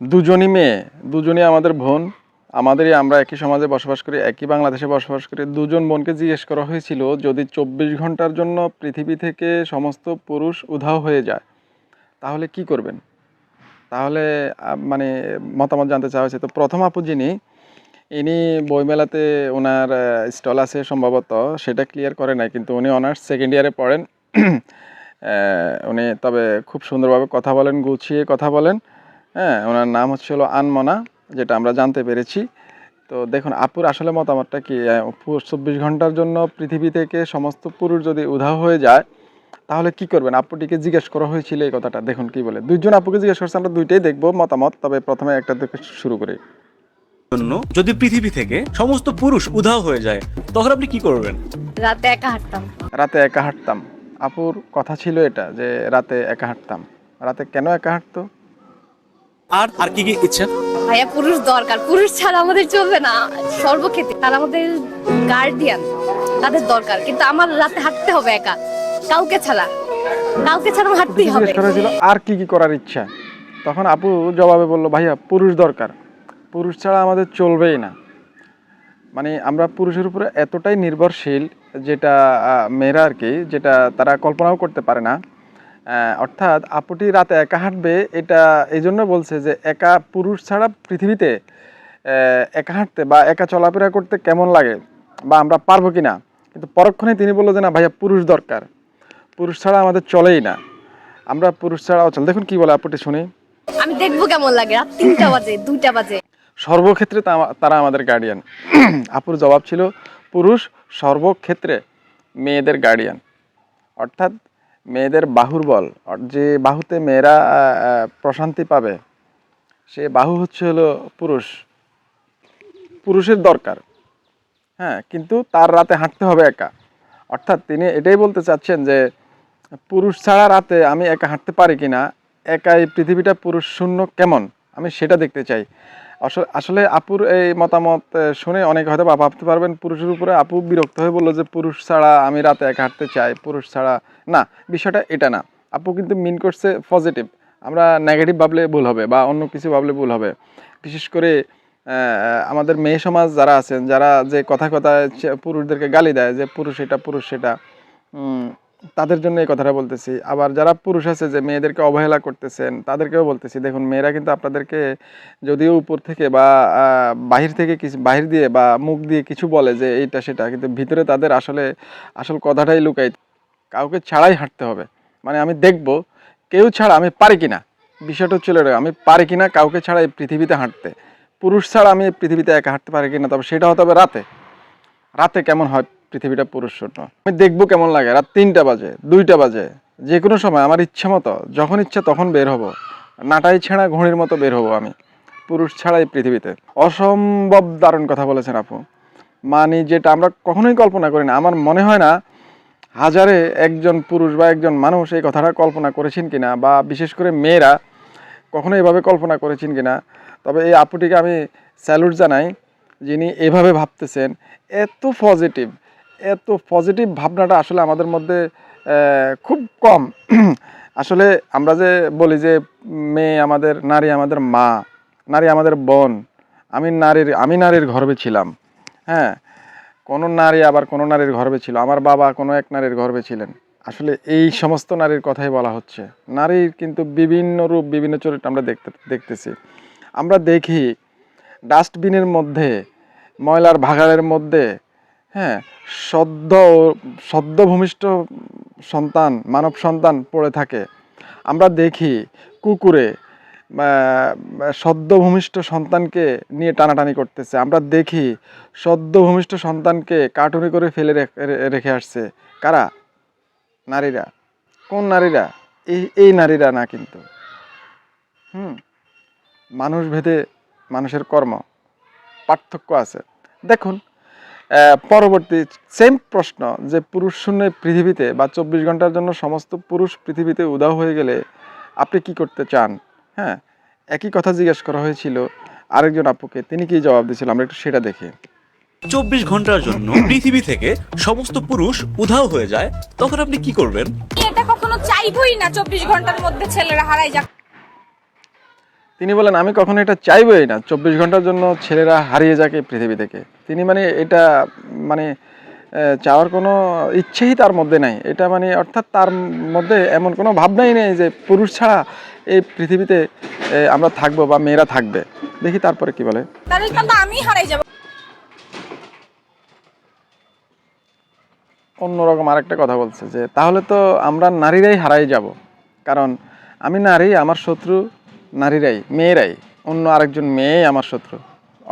দুজনই মেয়ে, দুজনই আমাদের বোন। আমাদেরই আমরা একই সমাজে বসবাস করি, একই বাংলাদেশে বসবাস করি। দুজন বোনকে জিজ্ঞেস করা হয়েছিল যদি চব্বিশ ঘণ্টার জন্য পৃথিবী থেকে সমস্ত পুরুষ উধাও হয়ে যায়, তাহলে কি করবেন? তাহলে মানে মতামত জানতে চাওয়া হয়েছে। তো প্রথম আপু যিনি, ইনি বইমেলাতে ওনার স্টল আছে সম্ভবত, সেটা ক্লিয়ার করে নাই, কিন্তু উনি অনার্স সেকেন্ড ইয়ারে পড়েন। উনি তবে খুব সুন্দরভাবে কথা বলেন, গুছিয়ে কথা বলেন। হ্যাঁ ওনার নাম হচ্ছে হলো আনমনা যেটা আমরা জানতে পেরেছি। তো দেখুন আপুর আসলে মতামতটা কি? চব্বিশ ঘণ্টার জন্য পৃথিবী থেকে সমস্ত পুরুষ যদি উধাও হয়ে যায় তাহলে কি করবেন? আপুটিকে জিজ্ঞেস করা হয়েছিল এই কথাটা। দেখুন কি বলে। দুইজন আপুকে জিজ্ঞেস করছে আমরা দুইটাই দেখব মতামত তবে প্রথমে একটা থেকে শুরু করি। জন্য যদি পৃথিবী থেকে সমস্ত পুরুষ উধাও হয়ে যায় তখন আপনি কি করবেন? রাতে একা হাঁটতাম। রাতে একা হাঁটতাম। আপুর কথা ছিল এটা যে রাতে একা হাঁটতাম। রাতে কেন একা হাঁটতো? আর আর কি কি ইচ্ছা? ভাইয়া পুরুষ দরকার। পুরুষ ছাড়া আমাদের চলবে না। সর্বক্ষেত্রে তারা আমাদের গার্ডিয়ান তাদের দরকার। কিন্তু আমার রাতে হাঁটতে হবে একা। কাউকে ছাড়া। কাউকে ছাড়া হাঁটতেই হবে। আর কি কি করার ইচ্ছা? তখন আপু জবাবে বলল ভাইয়া পুরুষ দরকার। পুরুষ ছাড়া আমাদের চলবেই না। মানে আমরা পুরুষের উপরে এতটাই নির্ভরশীল যেটা মেয়েরা আর কি যেটা তারা কল্পনাও করতে পারে না অর্থাৎ আপুটি রাতে একা হাঁটবে এটা এই জন্য বলছে যে একা পুরুষ ছাড়া পৃথিবীতে একা হাঁটতে বা একা চলাফেরা করতে কেমন লাগে বা আমরা পারব কি না কিন্তু পরক্ষণে তিনি বলল যে না ভাইয়া পুরুষ দরকার। পুরুষ ছাড়া আমাদের চলেই না। আমরা পুরুষ ছাড়াও চল দেখুন কি বলে আপুটি শুনি। আমি দেখব কেমন লাগে রাত তিনটা বাজে দুইটা বাজে। সর্বক্ষেত্রে তা- তারা আমাদের গার্ডিয়ান আপুর জবাব ছিল পুরুষ সর্বক্ষেত্রে মেয়েদের গার্ডিয়ান অর্থাৎ মেয়েদের বাহুর বল। যে বাহুতে মেয়েরা প্রশান্তি পাবে, সে বাহু হচ্ছে হলো পুরুষ। পুরুষের দরকার। হ্যাঁ কিন্তু তার রাতে হাঁটতে হবে একা। অর্থাৎ তিনি এটাই বলতে চাচ্ছেন যে, পুরুষ ছাড়া রাতে আমি একা হাঁটতে পারি কিনা? একা এই পৃথিবীটা পুরুষ শূন্য কেমন? আমি সেটা দেখতে চাই। আসলে আসলে আপুর এই মতামত শুনে অনেক হয়তো বা ভাবতে পারবেন, পুরুষের উপরে আপু বিরক্ত হয়ে বলল যে, পুরুষ ছাড়া আমি রাতে একা হাঁটতে চাই, পুরুষ ছাড়া না, বিষয়টা এটা না। আপু কিন্তু মিন করছে পজিটিভ আমরা নেগেটিভ ভাবলে ভুল হবে বা অন্য কিছু ভাবলে ভুল হবে। বিশেষ করে আমাদের মেয়ে সমাজ যারা আছেন, যারা যে কথা কথায় পুরুষদেরকে গালি দেয় যে, পুরুষ এটা, পুরুষ সেটা। তাদের জন্য এই কথাটা বলতেছি। আবার যারা পুরুষ আছে যে মেয়েদেরকে অবহেলা করতেছেন, তাদেরকেও বলতেছি, দেখুন, মেয়েরা কিন্তু আপনাদেরকে যদিও উপর থেকে বা বাহির থেকে কিছু, বাহির দিয়ে বা মুখ দিয়ে কিছু বলে যে এইটা সেটা, কিন্তু ভিতরে তাদের আসলে আসল কথাটাই লুকাই কাউকে ছাড়াই হাঁটতে হবে। মানে আমি দেখব কেউ ছাড়া আমি পারি কিনা। বিষয়টা রয়ে আমি পারি কিনা কাউকে ছাড়া এই পৃথিবীতে হাঁটতে। পুরুষ ছাড়া আমি পৃথিবীতে একা হাঁটতে পারি কিনা, তবে সেটা হতে হবে রাতে। রাতে কেমন হয় পৃথিবীটা পুরুষ শূন্য আমি দেখব কেমন লাগে, রাত তিনটা বাজে, দুইটা বাজে যে কোনো সময়, আমার ইচ্ছা মতো, যখন ইচ্ছা তখন বের হব। নাটাই ছেঁড়া ঘড়ির মতো বের হব আমি, পুরুষ ছাড়া এই পৃথিবীতে। অসম্ভব দারুণ কথা বলেছেন আপু। মানে যেটা আমরা কখনোই কল্পনা করি না, আমার মনে হয় না হাজারে একজন পুরুষ বা একজন মানুষ এই কথাটা কল্পনা করেছেন কিনা, বা বিশেষ করে মেয়েরা কখনো এভাবে কল্পনা করেছেন কিনা। তবে এই আপুটিকে আমি স্যালুট জানাই, যিনি এভাবে ভাবতেছেন, এত পজিটিভ এত পজিটিভ ভাবনাটা আসলে আমাদের মধ্যে খুব কম। আসলে আমরা যে বলি যে, মেয়ে আমাদের, নারী আমাদের মা, নারী আমাদের বোন, আমি নারীর আমি নারীর গর্বে ছিলাম। হ্যাঁ কোনো নারী আবার কোনো নারীর গর্বে ছিল। আমার বাবা কোনো এক নারীর গর্বে ছিলেন। আসলে এই সমস্ত নারীর কথাই বলা হচ্ছে। নারীর কিন্তু বিভিন্ন রূপ, বিভিন্ন চরিত্র আমরা দেখতে, দেখতেছি। আমরা দেখি, ডাস্টবিনের মধ্যে, ময়লার ভাগাড়ের মধ্যে হ্যাঁ সদ্য সদ্য ভূমিষ্ঠ সন্তান মানব সন্তান পড়ে থাকে। আমরা দেখি কুকুরে আহ, সদ্য ভূমিষ্ঠ সন্তানকে নিয়ে টানাটানি করতেছে। আমরা দেখি সদ্য ভূমিষ্ঠ সন্তানকে কার্টুনে করে ফেলে রেখ- আসছে। কারা? নারীরা। কোন নারীরা? এই এই নারীরা না কিন্তু। হুম মানুষ ভেদে মানুষের কর্ম পার্থক্য আছে। দেখুন পরবর্তী সেম প্রশ্ন যে পুরুষ শূন্য পৃথিবীতে বা চব্বিশ ঘণ্টার জন্য সমস্ত পুরুষ পৃথিবীতে উদাও হয়ে গেলে আপনি কি করতে চান? হ্যাঁ একই কথা জিজ্ঞেস করা হয়েছিল আরেকজন আপুকে তিনি কি জবাব দিয়েছিলেন আমরা একটু সেটা দেখি। চব্বিশ ঘণ্টার জন্য পৃথিবী থেকে সমস্ত পুরুষ উধাও হয়ে যায় তখন আপনি কি করবেন? এটা কখনো চাইবই না চব্বিশ ঘণ্টার মধ্যে ছেলেরা হারাই যাক। তিনি বলেন আমি কখনো এটা চাইবই না। চব্বিশ ঘণ্টার জন্য ছেলেরা হারিয়ে যাক এই পৃথিবী থেকে। তিনি মানে এটা মানে চাওয়ার কোনো ইচ্ছেই তার মধ্যে নাই। এটা মানে অর্থাৎ তার মধ্যে এমন কোনো ভাবনাই নেই যে পুরুষ ছাড়া এই পৃথিবীতে আমরা থাকব বা মেয়েরা থাকবে। দেখি তারপরে কি বলে। আমি হারাই যাব। অন্যরকম আরেকটা কথা বলছে যে তাহলে তো আমরা নারীরাই হারাই যাব। কারণ আমি নারী আমার শত্রু নারীরাই মেয়েরাই। অন্য আরেকজন মেয়েই আমার শত্রু।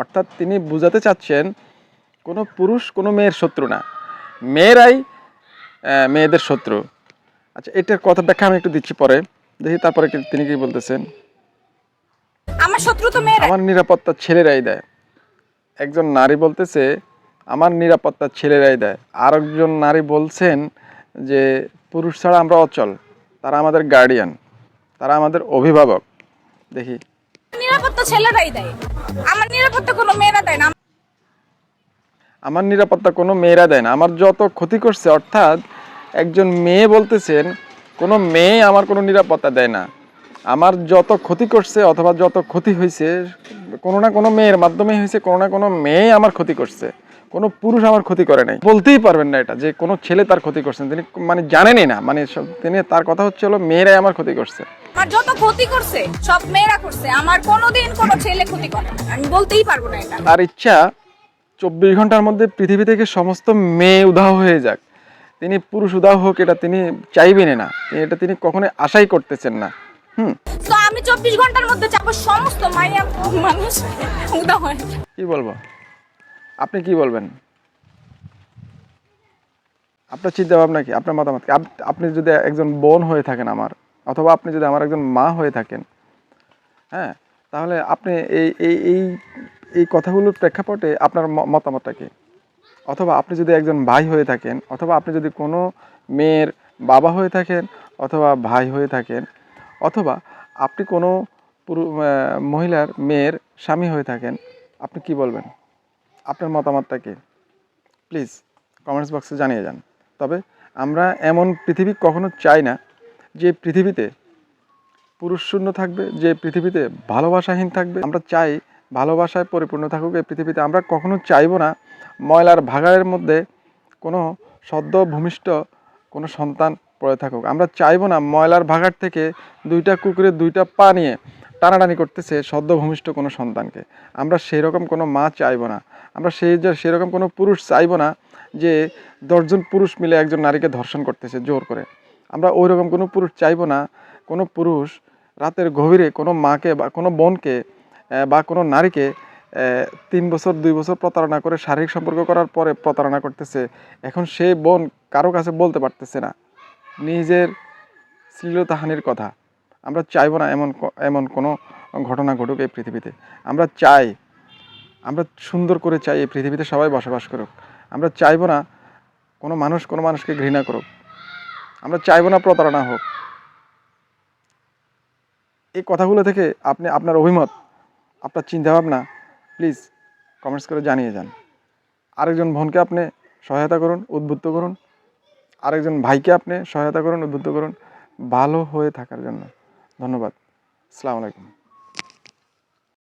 অর্থাৎ তিনি বুঝাতে চাচ্ছেন কোনো পুরুষ কোনো মেয়ের শত্রু না। মেয়েরাই মেয়েদের শত্রু। আচ্ছা এটার কথা ব্যাখ্যা আমি একটু দিচ্ছি পরে। দেখি তারপরে তিনি কি বলতেছেন? আমার শত্রু তো মেয়েরা আমার নিরাপত্তা ছেলেরাই দেয়। একজন নারী বলতেছে আমার নিরাপত্তা ছেলেরাই দেয়। আর একজন নারী বলছেন যে পুরুষ ছাড়া আমরা অচল। তারা আমাদের গার্ডিয়ান তারা আমাদের অভিভাবক। দেখি। নিরাপত্তা ছেলেরাই দেয়। আমার নিরাপত্তা কোনো মেয়েরা আমার নিরাপত্তা কোনো মেয়েরা দেয় না। আমার যত ক্ষতি করছে অর্থাৎ একজন মেয়ে বলতেছেন কোনো মেয়ে আমার কোনো নিরাপত্তা দেয় না। আমার যত ক্ষতি করছে অথবা যত ক্ষতি হয়েছে কোনো না কোনো মেয়ের মাধ্যমে হয়েছে কোনো না কোনো মেয়ে আমার ক্ষতি করছে। কোনো পুরুষ আমার ক্ষতি করে নাই। বলতেই পারবেন না এটা যে কোনো ছেলে তার ক্ষতি করছেন তিনি মানে জানেনই না মানে তিনি তার কথা হচ্ছে হলো মেয়েরাই আমার ক্ষতি করছে। আমার যত ক্ষতি করছে সব মেয়েরা করছে। আমার কোনোদিন কোনো ছেলে ক্ষতি করে আমি বলতেই পারব না এটা। তার ইচ্ছা চব্বিশ ঘণ্টার মধ্যে পৃথিবী থেকে সমস্ত মেয়ে উধাও হয়ে যাক। তিনি পুরুষ উধাও হোক এটা তিনি চাইবেন না। এটা তিনি কখনোই আশাই করতেছেন না। হুম। তো আমি চব্বিশ ঘণ্টার মধ্যে সমস্ত মাইয়া মানুষ উদা হয় কি বলব? আপনি কি বলবেন? আপনার চিন্তা ভাবনা কি? আপনার মতামত কি? আপ- আপনি যদি একজন বোন হয়ে থাকেন আমার অথবা আপনি যদি আমার একজন মা হয়ে থাকেন হ্যাঁ তাহলে আপনি এই এই এই কথাগুলোর প্রেক্ষাপটে আপনার মতামতটা কি? অথবা আপনি যদি একজন ভাই হয়ে থাকেন, অথবা আপনি যদি কোনো মেয়ের বাবা হয়ে থাকেন, অথবা ভাই হয়ে থাকেন, অথবা আপনি কোনো মহিলার মেয়ের স্বামী হয়ে থাকেন, আপনি কি বলবেন? আপনার মতামতটা কি? প্লিজ, কমেন্টস বক্সে জানিয়ে যান। তবে আমরা এমন পৃথিবী কখনো চাই না যে পৃথিবীতে পুরুষ শূন্য থাকবে, যে পৃথিবীতে ভালোবাসাহীন থাকবে। আমরা চাই ভালোবাসায় পরিপূর্ণ থাকুক এই পৃথিবীতে। আমরা কখনো চাইব না ময়লার ভাগাড়ের মধ্যে কোনো সদ্য ভূমিষ্ঠ কোনো সন্তান পড়ে থাকুক। আমরা চাইব না ময়লার ভাগাড় থেকে দুইটা কুকুরের দুইটা পা নিয়ে টানাটানি করতেছে সদ্য ভূমিষ্ঠ কোনো সন্তানকে। আমরা সেই রকম কোনো মা চাইব না। আমরা সেই যে সেরকম কোনো পুরুষ চাইব না যে দশজন পুরুষ মিলে একজন নারীকে ধর্ষণ করতেছে জোর করে। আমরা ওই রকম কোনো পুরুষ চাইব না। কোনো পুরুষ রাতের গভীরে কোনো মাকে বা কোনো বোনকে বা কোনো নারীকে তিন বছর, দুই বছর প্রতারণা করে শারীরিক সম্পর্ক করার পরে প্রতারণা করতেছে, এখন সেই বোন কারও কাছে বলতে পারতেছে না। নিজের শ্লীলতাহানির কথা। আমরা চাইব না এমন এমন কোনো ঘটনা ঘটুক এই পৃথিবীতে। আমরা চাই, আমরা সুন্দর করে চাই এই পৃথিবীতে সবাই বসবাস করুক। আমরা চাইব না কোনো মানুষ কোনো মানুষকে ঘৃণা করুক। আমরা চাইব না প্রতারণা হোক। এই কথাগুলো থেকে আপনি আপনার অভিমত আপনার চিন্তাভাবনা প্লিজ কমেন্টস করে জানিয়ে যান। আরেকজন বোনকে আপনি সহায়তা করুন, উদ্বুদ্ধ করুন। আরেকজন ভাইকে আপনি সহায়তা করুন, উদ্বুদ্ধ করুন। ভালো হয়ে থাকার জন্য। ধন্যবাদ। আসসালামু আলাইকুম।